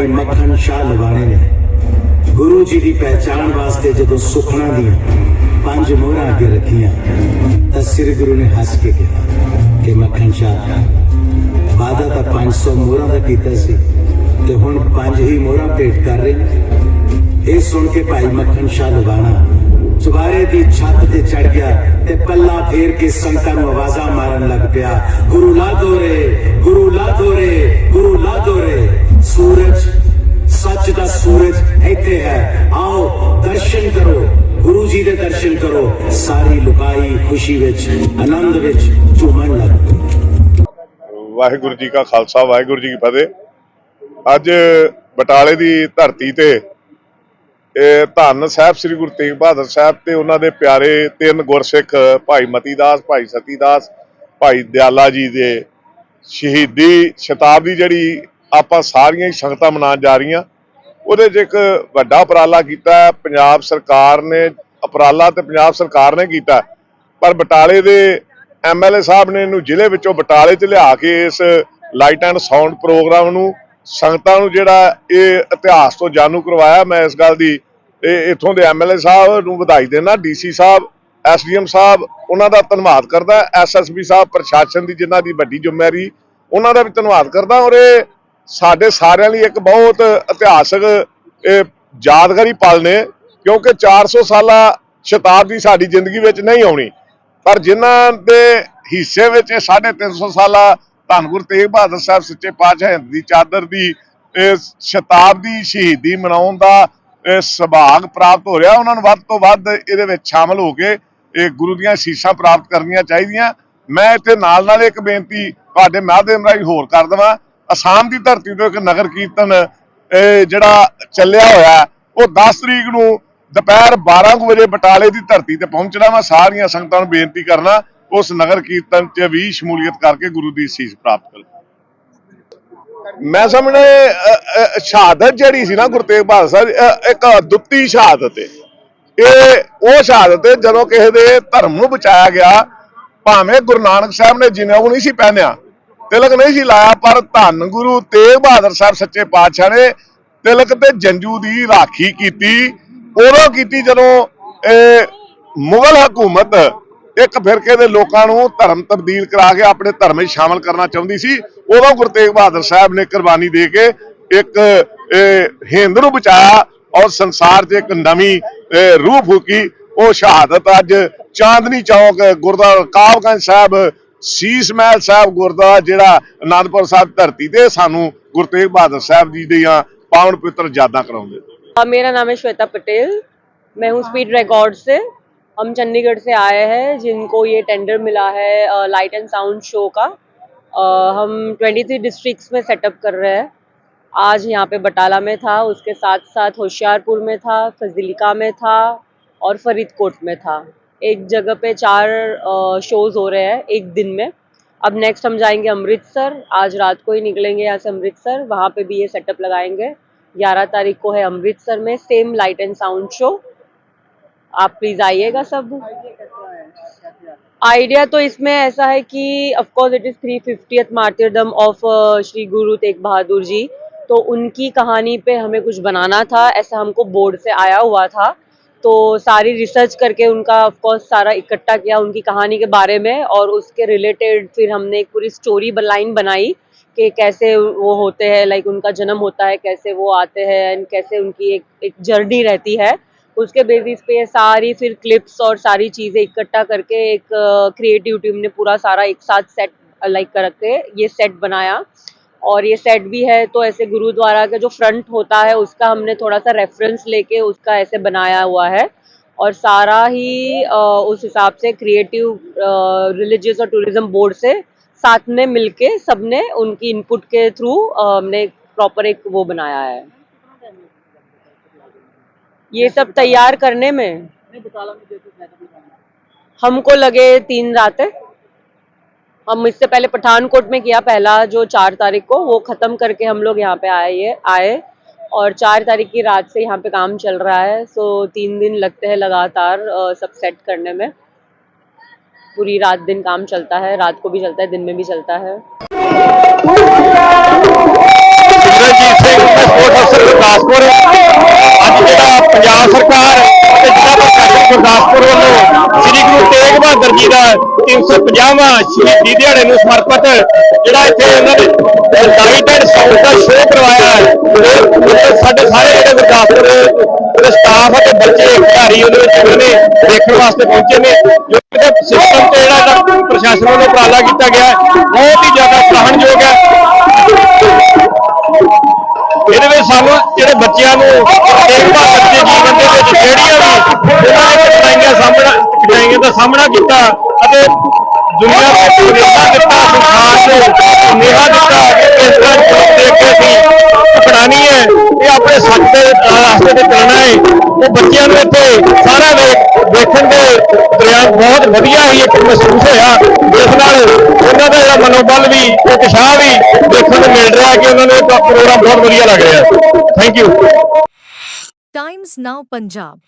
ਭਾਈ ਮੱਖਣ ਸ਼ਾਹ ਲਵਾਣੇ ਨੇ। ਗੁਰੂ ਜੀ ਦੀ ਪਹਿਚਾਣ ਵਾਸਤੇ ਜਦੋਂ ਸੁਖਣਾ ਦੀਆਂ ਪੰਜ ਮੋਹਰਾਂ ਅੱਗੇ ਰੱਖੀਆਂ, ਤਾਂ ਸ੍ਰੀ ਗੁਰੂ ਨੇ ਹੱਸ ਕੇ ਕਿਹਾ ਕਿ ਮੱਖਣ ਸ਼ਾਹ ਵਾਦਾ ਤਾਂ 500 ਮੋਹਰਾਂ ਦਾ ਕੀਤਾ ਸੀ ਤੇ ਹੁਣ ਪੰਜ ਹੀ ਮੋਹਰਾਂ ਭੇਟ ਕਰ ਰਹੇ ਇਹ ਸੁਣ ਕੇ ਭਾਈ ਮੱਖਣ ਸ਼ਾਹ ਲਵਾਣਾ ਚੁਬਾਰੇ ਦੀ ਛੱਤ ਤੇ ਚੜ ਗਿਆ ਤੇ ਪੱਲਾ ਫੇਰ ਕੇ ਸੰਤਾਂ ਨੂੰ ਆਵਾਜ਼ਾਂ ਮਾਰਨ ਲੱਗ ਪਿਆ, ਗੁਰੂ ਲਾ ਦੋਰੇ ਗੁਰੂ ਲਾ ਦੋਰੇ ਗੁਰੂ ਲਾ ਦੋਰੇ ਸੂਰਜ, ਸੱਚ ਦਾ ਸੂਰਜ ਇੱਥੇ ਹੈ। ਆਓ ਦਰਸ਼ਨ ਕਰੋ, ਗੁਰੂ ਜੀ ਦੇ ਦਰਸ਼ਨ ਕਰੋ। ਸਾਰੀ ਲੁਕਾਈ ਖੁਸ਼ੀ ਵਿੱਚ, ਆਨੰਦ ਵਿੱਚ ਝੂਮਣ ਲੱਗ ਵਾਹਿਗੁਰੂ ਜੀ ਕਾ ਖਾਲਸਾ, ਵਾਹਿਗੁਰੂ ਜੀ ਕੀ ਫਤਿਹ। ਅੱਜ ਬਟਾਲੇ ਦੀ ਧਰਤੀ ਤੇ, ਇਹ ਧੰਨ ਸਾਹਿਬ ਸ੍ਰੀ ਗੁਰੂ ਤੇਗ ਬਹਾਦਰ ਸਾਹਿਬ ਤੇ ਉਹਨਾਂ ਦੇ ਪਿਆਰੇ ਤਿੰਨ ਗੁਰਸਿੱਖ, ਭਾਈ ਮਤੀਦਾਸ ਭਾਈ ਸਤੀਦਾਸ ਭਾਈ ਦਿਆਲਾ ਜੀ ਦੇ ਸ਼ਹੀਦੀ ਸ਼ਤਾਬਦੀ ਜਿਹੜੀ ਆਪਾਂ ਸਾਰੀਆਂ ਹੀ ਸੰਗਤਾਂ ਮਨਾਉਣ ਜਾ ਰਹੀਆਂ। ਉਹਦੇ 'ਚ ਇੱਕ ਵੱਡਾ ਉਪਰਾਲਾ ਕੀਤਾ ਹੈ, ਪੰਜਾਬ ਸਰਕਾਰ ਨੇ, ਉਪਰਾਲਾ ਤੇ ਪੰਜਾਬ ਸਰਕਾਰ ਨੇ ਕੀਤਾ ਪਰ ਬਟਾਲੇ ਦੇ ਐਮਐਲਏ ਸਾਹਿਬ ਨੇ ਇਹਨੂੰ ਜ਼ਿਲ੍ਹੇ ਵਿੱਚੋਂ ਬਟਾਲੇ 'ਚ ਲਿਆ ਕੇ ਇਸ ਲਾਈਟ ਐਂਡ ਸਾਊਂਡ ਪ੍ਰੋਗਰਾਮ ਨੂੰ, ਸੰਗਤਾਂ ਨੂੰ ਜਿਹੜਾ ਇਹ ਇਤਿਹਾਸ ਤੋਂ ਜਾਣੂ ਕਰਵਾਇਆ। ਮੈਂ ਇਸ ਗੱਲ ਦੀ ਇਹ ਇੱਥੋਂ ਦੇ ਐਮਐਲਏ ਸਾਹਿਬ ਨੂੰ ਵਧਾਈ ਦੇਣਾ ਡੀਸੀ ਸਾਹਿਬ ਐਸਡੀਐਮ ਸਾਹਿਬ, ਉਹਨਾਂ ਦਾ ਧੰਨਵਾਦ ਕਰਦਾ। ਐਸਐਸਬੀ ਸਾਹਿਬ ਪ੍ਰਸ਼ਾਸਨ ਦੀ ਜਿਨ੍ਹਾਂ ਦੀ ਵੱਡੀ ਜ਼ਿੰਮੇਵਾਰੀ, ਉਹਨਾਂ ਦਾ ਵੀ ਧੰਨਵਾਦ ਕਰਦਾ। ਔਰ ਇਹ ਸਾਡੇ ਸਾਰਿਆਂ ਲਈ ਇੱਕ ਬਹੁਤ ਇਤਿਹਾਸਕ, ਇਹ ਯਾਦਗਾਰੀ ਪਲ ਨੇ, ਕਿਉਂਕਿ 400 ਸਾਲਾ ਸ਼ਤਾਬਦੀ ਸਾਡੀ ਜ਼ਿੰਦਗੀ ਵਿੱਚ ਨਹੀਂ ਆਉਣੀ। ਪਰ ਜਿਨ੍ਹਾਂ ਦੇ ਹਿੱਸੇ ਵਿੱਚ ਇਹ 350 ਸਾਲਾ ਧੰਨ ਗੁਰੂ ਤੇਗ ਬਹਾਦਰ ਸਾਹਿਬ ਸੱਚੇ ਪਾਤਸ਼ਾਹ ਦੀ ਚਾਦਰ ਦੀ, ਇਹ ਸ਼ਤਾਬਦੀ ਸ਼ਹੀਦੀ ਮਨਾਉਣ ਦਾ ਸੁਭਾਗ ਪ੍ਰਾਪਤ ਹੋ ਰਿਹਾ, ਉਹਨਾਂ ਨੂੰ ਵੱਧ ਤੋਂ ਵੱਧ ਇਹਦੇ ਵਿੱਚ ਸ਼ਾਮਲ ਹੋ ਕੇ ਇਹ ਗੁਰੂ ਦੀਆਂ ਸੀਸਾਂ ਪ੍ਰਾਪਤ ਕਰਨੀਆਂ ਚਾਹੀਦੀਆਂ। ਮੈਂ ਇੱਥੇ ਨਾਲ ਨਾਲ ਇੱਕ ਬੇਨਤੀ ਤੁਹਾਡੇ ਮਾਧਿਅਮ ਰਾਹੀਂ ਹੋਰ ਕਰ ਦਵਾਂ ਅਸਾਮ ਦੀ ਧਰਤੀ ਤੋਂ ਇੱਕ ਨਗਰ ਕੀਰਤਨ ਜਿਹੜਾ ਚੱਲਿਆ ਹੋਇਆ, ਉਹ 10 ਤਰੀਕ ਨੂੰ ਦੁਪਹਿਰ 12 ਕੁ ਵਜੇ ਬਟਾਲੇ ਦੀ ਧਰਤੀ ਤੇ ਪਹੁੰਚਣਾ ਮੈਂ ਸਾਰੀਆਂ ਸੰਗਤਾਂ ਨੂੰ ਬੇਨਤੀ ਕਰਨਾ, ਉਸ ਨਗਰ ਕੀਰਤਨ 'ਚ ਵੀ ਸ਼ਮੂਲੀਅਤ ਕਰਕੇ ਗੁਰੂ ਦੀ ਸੀਸ ਪ੍ਰਾਪਤ ਕਰੋ। ਮੈਂ ਸਮਝਣਾ ਸ਼ਹਾਦਤ ਜਿਹੜੀ ਸੀ ਨਾ ਗੁਰੂ ਤੇਗ ਬਹਾਦਰ ਸਾਹਿਬ ਇੱਕ ਦੁੱਤੀ ਸ਼ਹਾਦਤ ਹੈ ਇਹ, ਉਹ ਸ਼ਹਾਦਤ ਹੈ ਜਦੋਂ ਕਿਸੇ ਦੇ ਧਰਮ ਨੂੰ ਬਚਾਇਆ ਗਿਆ, ਭਾਵੇਂ ਗੁਰੂ ਨਾਨਕ ਸਾਹਿਬ ਨੇ ਜਿਵੇਂ ਉਹ ਨਹੀਂ ਸੀ ਪਹਿਨਿਆ ਤਿਲਕ ਨਹੀਂ ਸੀ ਲਾਇਆ, ਪਰ ਧੰਨ ਗੁਰੂ ਤੇਗ ਬਹਾਦਰ ਸਾਹਿਬ ਸੱਚੇ ਪਾਤਸ਼ਾਹ ਨੇ ਤਿਲਕ ਤੇ ਜੰਜੂ ਦੀ ਰਾਖੀ ਕੀਤੀ। ਉਦੋਂ ਕੀਤੀ ਜਦੋਂ ਇਹ ਮੁਗਲ ਹਕੂਮਤ ਇੱਕ ਫਿਰਕੇ ਦੇ ਲੋਕਾਂ ਨੂੰ ਧਰਮ ਤਬਦੀਲ ਕਰਾ ਕੇ ਆਪਣੇ ਧਰਮ ਵਿੱਚ ਸ਼ਾਮਲ ਕਰਨਾ ਚਾਹੁੰਦੀ ਸੀ। ਉਦੋਂ ਗੁਰੂ ਤੇਗ ਬਹਾਦਰ ਸਾਹਿਬ ਨੇ ਕੁਰਬਾਨੀ ਦੇ ਕੇ ਇੱਕ ਹਿੰਦ ਨੂੰ ਬਚਾਇਆ ਔਰ ਸੰਸਾਰ 'ਚ ਇੱਕ ਨਵੀਂ ਰੂਹ ਫੂਕੀ। ਉਹ ਸ਼ਹਾਦਤ ਅੱਜ ਚਾਂਦਨੀ ਚੌਕ, ਗੁਰਦੁਆਰਾ ਕਾਵਗੰਜ ਸਾਹਿਬ ਸੀਸ ਮਹਿਲ ਸਾਹਿਬ ਗੁਰਦੁਆਰਾ ਜਿਹੜਾ ਅਨੰਦਪੁਰ ਸਾਹਿਬ ਧਰਤੀ ਤੇ ਸਾਨੂੰ ਗੁਰੂ ਤੇਗ ਬਹਾਦਰ ਸਾਹਿਬ ਜੀ ਦੀਆਂ ਪਾਵਨ ਪਵਿੱਤਰ ਯਾਦਾਂ ਕਰਾਉਂਦੇ अ, मेरा नाम है श्वेता पटेल मैं हूँ स्पीड रिकॉर्ड से हम चंडीगढ़ से आए हैं जिनको ये टेंडर मिला है लाइट एंड साउंड शो का अ, हम 23 डिस्ट्रिक्ट्स में सेटअप कर रहे हैं आज यहाँ पे बटाला में था उसके साथ साथ होशियारपुर में था फजीलिका में था और फरीदकोट में था एक जगह पे चार शोज़ हो रहे हैं एक दिन में। अब नेक्स्ट हम जाएँगे अमृतसर। आज रात को ही निकलेंगे यहाँ से अमृतसर। वहाँ पे भी ये सेटअप लगाएँगे। 11 तारीख को है अमृतसर में। Same light and sound show आप प्लीज़ आइएगा सब। आइडिया तो इसमें ऐसा है कि of course it is three fifty martyrdom of Shri Guru Tegh Bahadur जी। तो उनकी कहानी पे हमें कुछ बनाना था। ऐसा हमको बोर्ड से आया हुआ था। तो सारी रिसर्च करके उनका ऑफ़ कोर्स सारा इकट्ठा किया उनकी कहानी के बारे में और उसके रिलेटेड फिर हमने एक पूरी स्टोरी लाइन बनाई कि कैसे वो होते हैं लाइक उनका जन्म होता है, कैसे वो आते हैं एंड कैसे उनकी एक एक जर्नी रहती है। उसके बेसिस पे सारी फिर क्लिप्स और सारी चीज़ें इकट्ठा करके एक क्रिएटिव टीम ने पूरा सारा एक साथ सेट लाइक करके ये सेट बनाया। और ये सेट भी है तो ऐसे गुरुद्वारा का जो फ्रंट होता है उसका हमने थोड़ा सा रेफरेंस लेके उसका ऐसे बनाया हुआ है। और सारा ही उस हिसाब से क्रिएटिव रिलीजियस और टूरिज़्म बोर्ड से साथ में मिलके सबने उनकी इनपुट के थ्रू हमने प्रॉपर एक वो बनाया है। ये सब तैयार करने में हमको लगे तीन रातें। हम इससे पहले पठानकोट में किया पहला जो चार तारीख को, वो ख़त्म करके हम लोग यहाँ पे आए आए और चार तारीख की रात से यहाँ पे काम चल रहा है। सो तीन दिन लगते हैं लगातार सब सेट करने में। पूरी रात दिन काम चलता है, रात को भी चलता है, दिन में भी चलता है। सरकार ਗੁਰਦਾਸਪੁਰ ਵੱਲੋਂ ਸ੍ਰੀ ਗੁਰੂ ਤੇਗ ਬਹਾਦਰ ਜੀ ਦਾ 350ਵਾਂ ਸ਼ਹੀਦੀ ਦਿਹਾੜੇ ਨੂੰ ਸਮਰਪਿਤ ਜਿਹੜਾ ਇੱਥੇ ਉਹਨਾਂ ਨੇ ਲਾਈਟ ਸਾਊਂਡ ਦਾ ਸ਼ੋਅ ਕਰਵਾਇਆ ਹੈ ਸਾਡੇ ਸਾਰੇ ਜਿਹੜੇ ਗੁਰਦਾਸਪੁਰ ਦੇ ਸਟਾਫ ਅਤੇ ਬੱਚੇ ਖਿਡਾਰੀ ਉਹਦੇ ਵਿੱਚ ਉਹਨਾਂ ਨੇ ਦੇਖਣ ਵਾਸਤੇ ਪਹੁੰਚੇ ਨੇ, ਜੋ ਸਿਸਟਮ ਤੇ ਜਿਹੜਾ ਪ੍ਰਸ਼ਾਸਨ ਵੱਲੋਂ ਉਪਰਾਲਾ ਕੀਤਾ ਗਿਆ ਬਹੁਤ ਹੀ ਜ਼ਿਆਦਾ ਸਰਾਹਣਯੋਗ ਹੈ। ਇਹਦੇ ਜਿਹੜੇ ਬੱਚਿਆਂ ਨੂੰ ਤੇਗ ਬਹਾਦਰ ਜੀਵਨ ਦੇ ਵਿੱਚ, ਜਿਹੜੀਆਂ ਵੀ ਉਹਨਾਂ ਨੇ ਕਠਿਨਾਈਆਂ ਸਾਹਮਣਾ ਕਠਿਨਾਈਆਂ ਦਾ ਸਾਹਮਣਾ ਕੀਤਾ ਅਤੇ ਦੁਨੀਆ ਵਿੱਚ ਸੁਨੇਹਾ ਦਿੱਤਾ, ਸੰਸਾਰ ਨੂੰ ਸੁਨੇਹਾ ਦਿੱਤਾ ਕਿ ਇਸ ਤਰ੍ਹਾਂ ਜੋਤ ਦੇ ਕੇ ਅਸੀਂ ਅਪਣਾਣੀ ਹੈ, ਇਹ ਆਪਣੇ ਸੱਚ ਦੇ ਰਾਸਤੇ ਤੇ ਚੱਲਣਾ ਹੈ। ਉਹ ਬੱਚਿਆਂ ਨੂੰ ਇੱਥੇ ਸਾਰਾ ਵੇਖ ਵੇਖਣ ਦੇ ਦਰਿਆਨ ਬਹੁਤ ਵਧੀਆ ਹੀ ਇੱਕ ਮਹਿਸੂਸ ਹੋਇਆ। ਜਿਸ ਨਾਲ ਉਹਨਾਂ ਦਾ ਜਿਹੜਾ ਮਨੋਬਲ ਵੀ ਉਤਸ਼ਾਹ ਵੀ ਦੇਖਣ ਨੂੰ ਮਿਲ ਰਿਹਾ ਕਿ ਉਹਨਾਂ ਨੂੰ ਇਹ ਪ੍ਰੋਗਰਾਮ ਬਹੁਤ ਵਧੀਆ ਲੱਗ ਰਿਹਾ thank you Times Now Punjab